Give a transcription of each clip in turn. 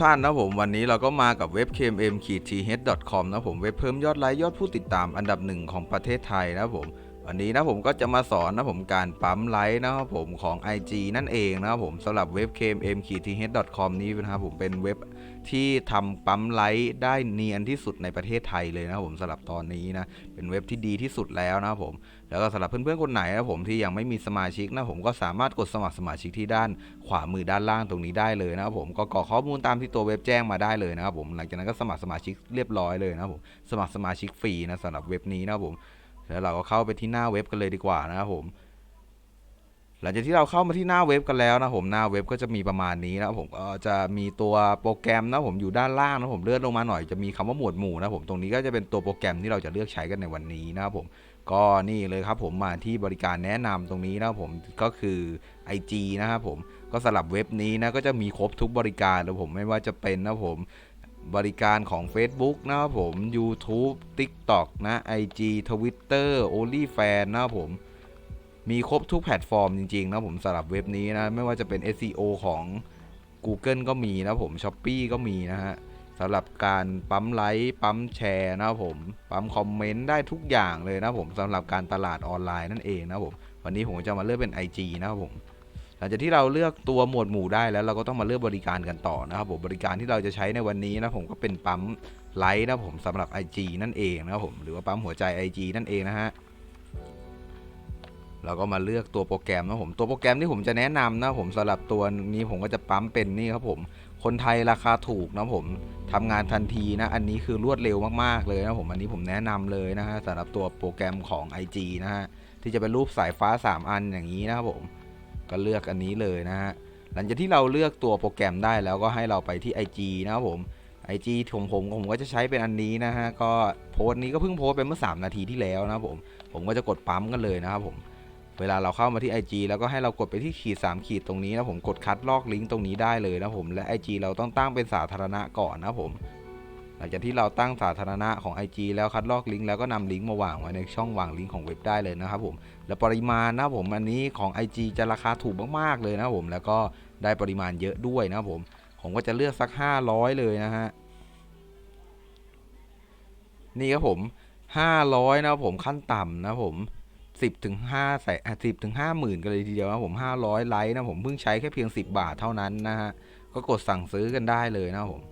ท่านนะผมวันนี้เราก็มากับเว็บ kmm t h com นะผมเว็บเพิ่มยอดไลค์ยอดผู้ติดตามอันดับหนึ่งของประเทศไทยนะผม วันนี้นะผมก็จะมาสอนนะผมการปั๊มไลค์นะครับผมของ IG นั่นเองนะครับผมสำหรับเว็บ kmm t h com นี้นะครับผมเป็นเว็บที่ทำปั๊มไลค์ได้เนียนที่สุดในประเทศไทยเลยนะครับผมสำหรับตอนนี้นะเป็นเว็บที่ดีที่สุดแล้วนะครับผมแล้วก็สำหรับเพื่อนๆคนไหนนะผมที่ยังไม่มีสมาชิกนะผมก็สามารถกดสมัครสมาชิกที่ด้านขวามือด้านล่างตรงนี้ได้เลยนะครับผมก็กรอกข้อมูลตามที่ตัวเว็บแจ้งมาได้เลยนะครับผมหลังจากนั้นก็สมัครสมาชิกเรียบร้อยเลยนะครับผมสมัครสมาชิกฟรีนะสำหรับเว็บนี้นะครับผม แล้วเราก็เข้าไปที่หน้าเว็บกันเลยดีกว่านะครับผมหลังจากที่เราเข้ามาที่หน้าเว็บกันแล้วนะผมหน้าเว็บก็จะมีประมาณนี้นะผมก็จะมีตัวโปรแกรมนะผมอยู่ด้านล่างนะผมเลื่อนลงมาหน่อยจะมีคำว่าหมวดหมู่นะผมตรงนี้ก็จะเป็นตัวโปรแกรมที่เราจะเลือกใช้กันในวันนี้นะครับผมก็นี่เลยครับผมมาที่บริการแนะนำตรงนี้นะผมก็คือ IG นะครับผมก็สำหรับเว็บนี้นะก็จะมีครบทุกบริการนะผมไม่ว่าจะเป็นนะผม บริการของ Facebook นะครับผม YouTube TikTok นะ IG Twitter OnlyFans นะครับผม มีครบทุกแพลตฟอร์มจริงๆนะผมสำหรับเว็บนี้นะ ไม่ว่าจะเป็น SEO ของ Google ก็มีนะผม s h อ p e e ก็มีนะฮะสำหรับการปั๊มไลค์ปั๊มแชร์นะครับผม ปั๊มคอมเมนต์ได้ทุกอย่างเลยนะผมสำหรับการตลาดออนไลน์นั่นเองนะผม วันนี้ผมจะมาเลือกเป็น IG นะครับผม หลังจากที่เราเลือกตัวหมวดหมู่ได้แล้วเราก็ต้องมาเลือกบริการกันต่อนะครับผมบริการที่เราจะใช้ในวันนี้นะผมก็เป็นปั๊มไลค์นะผมสำหรับ IG นั่นเองนะครับผมหรือว่าปั๊มหัวใจ IG นั่นเองนะฮะเราก็มาเลือกตัวโปรแกรมนะผมตัวโปรแกรมที่ผมจะแนะนำนะผมสำหรับตัวนี้ผมก็จะปั๊มเป็นนี่ครับผมคนไทยราคาถูกนะผมทำงานทันทีนะอันนี้คือรวดเร็วมากๆเลยนะผมอันนี้ผมแนะนำเลยนะฮะสำหรับตัวโปรแกรมของ IG นะฮะที่จะเป็นรูปสายฟ้า 3 อันอย่างนี้นะครับผม ก็เลือกอันนี้เลยนะฮะหลังจากที่เราเลือกตัวโปรแกรมได้แล้วก็ให้เราไปที่ IG นะครับผม IG ของผมผมก็จะใช้เป็นอันนี้นะฮะก็โพสต์นี้ก็เพิ่งโพสต์ไปเมื่อ 3 นาทีที่แล้วนะครับผมผมก็จะกดปั๊มกันเลยนะครับผมเวลาเราเข้ามาที่ IG แล้วก็ให้เรากดไปที่ขีด3ขีดตรงนี้นะผมกดคัดลอกลิงก์ตรงนี้ได้เลยนะผมและ IG เราต้องตั้งเป็นสาธารณะก่อนนะผม หลังจากที่เราตั้งสาธารณะของ IG แล้วคัดลอกลิงก์แล้วก็นำลิงก์มาวางไว้ในช่องวางลิงก์ของเว็บได้เลยนะครับผม และปริมาณนะผมอันนี้ของ IG จะราคาถูกมากๆเลยนะผม แล้วก็ได้ปริมาณเยอะด้วยนะผม ผมก็จะเลือกสัก 500 เลยนะฮะ นี่ครับผม 500 นะผมขั้นต่ำนะผมสิบถึงห้าแสนสิบถึงห้าหมื่นกันเลยทีเดียวนะผมห้าร้อยไลค์นะผมเพิ่งใช้แค่เพียงสิบบาทเท่านั้นนะฮะ ก็กดสั่งซื้อกันได้เลยนะผม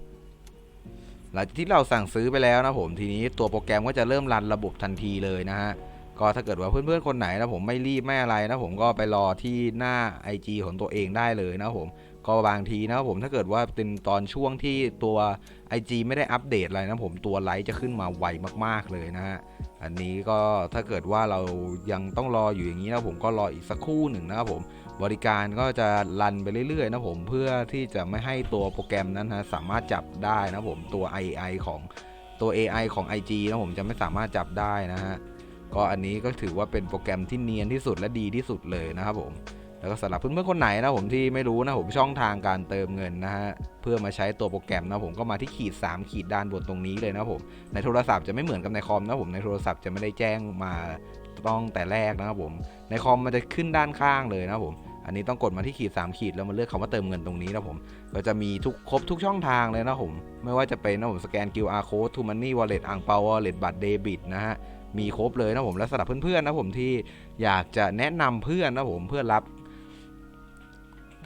หลังจากที่เราสั่งซื้อไปแล้วนะผมทีนี้ตัวโปรแกรมก็จะเริ่มรันระบบทันทีเลยนะฮะ ก็ถ้าเกิดว่าเพื่อนๆคนไหนนะผมไม่รีบไม่อะไรนะผมก็ไปรอที่หน้า IG ของตัวเองได้เลยนะผมก็บางทีนะผมถ้าเกิดว่าเป็นตอนช่วงที่ตัว IG ไม่ได้อัปเดตอะไรนะผมตัวไลค์จะขึ้นมาไวมากๆเลยนะฮะอันนี้ก็ถ้าเกิดว่าเรายังต้องรออยู่อย่างนี้นะผมก็รออีกสักครู่หนึ่งนะครับผมบริการก็จะรันไปเรื่อยๆนะผมเพื่อที่จะไม่ให้ตัวโปรแกรมนั้นนะสามารถจับได้นะผมตัว AI ของตัว AI ของ IG นะผมจะไม่สามารถจับได้นะฮะ ก็อันนี้ก็ถือว่าเป็นโปรแกรมที่เนียนที่สุดและดีที่สุดเลยนะครับผมแล้วก็สำหรับเพื่อนๆคนไหนนะผมที่ไม่รู้นะผมช่องทางการเติมเงินนะฮะเพื่อมาใช้ตัวโปรแกรมนะผมก็มาที่ขีด 3 ขีดด้านบนตรงนี้เลยนะผมในโทรศัพท์จะไม่เหมือนกับในคอมนะผมในโทรศัพท์จะไม่ได้แจ้งมาต้องแต่แรกนะครับผมในคอมมันจะขึ้นด้านข้างเลยนะผมอันนี้ต้องกดมาที่ขีด 3 ขีดแล้วมาเลือกคำว่าเติมเงินตรงนี้นะผมก็จะมีทุกครบทุกช่องทางเลยนะผมไม่ว่าจะเป็นนะผมสแกน QR code to money wallet อ่างเปา wallet บัตรเดบิตนะฮะ มีครบเลยนะผมและสำหรับเพื่อนๆนะผมที่อยากจะแนะนำเพื่อนนะผมเพื่อรับ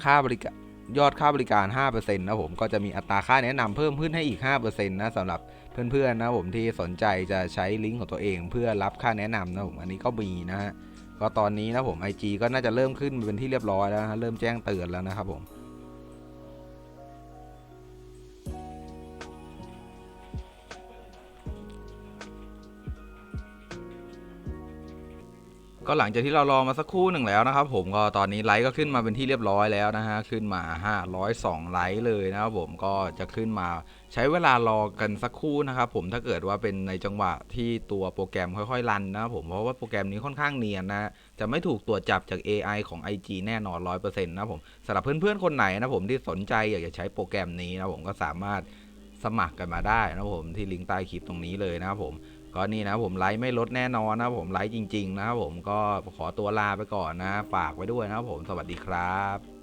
ค่าบริการยอดค่าบริการ 5%นะผมก็จะมีอัตราค่าแนะนำเพิ่มขึ้นให้อีก 5%นะสำหรับเพื่อนๆนะผมที่สนใจจะใช้ลิงก์ของตัวเอง เพื่อรับค่าแนะนำนะผมอันนี้ก็มีนะฮะก็ตอนนี้นะผม IG ก็น่าจะเริ่มขึ้นเป็นที่เรียบร้อยแล้วนะเริ่มแจ้งเตือนแล้วนะครับผม ก็หลังจากที่เรารอมาสักครู่หนึ่งแล้วนะครับผมก็ตอนนี้ไลค์ก็ขึ้นมาเป็นที่เรียบร้อยแล้วนะฮะขึ้นมา 502 ไลค์เลยนะครับผมก็จะขึ้นมาใช้เวลารอกันสักครู่นะครับผมถ้าเกิดว่าเป็นในจังหวะที่ตัวโปรแกรมค่อยๆรันนะครับผมเพราะว่าโปรแกรมนี้ค่อนข้างเนียนนะจะไม่ถูกตรวจจับจาก AI ของ IG แน่นอน 100%นะครับผมสำหรับเพื่อนๆคนไหนนะผมที่สนใจอยากจะใช้โปรแกรมนี้นะผมก็สามารถสมัครกันมาได้นะผมที่ลิงก์ใต้คลิปตรงนี้เลยนะครับผม ก็นี่นะผมไลฟ์ไม่ลดแน่นอนนะผมไลฟ์จริง ๆ นะครับผมก็ขอตัวลาไปก่อนนะ ฝากไว้ด้วยนะครับผมสวัสดีครับ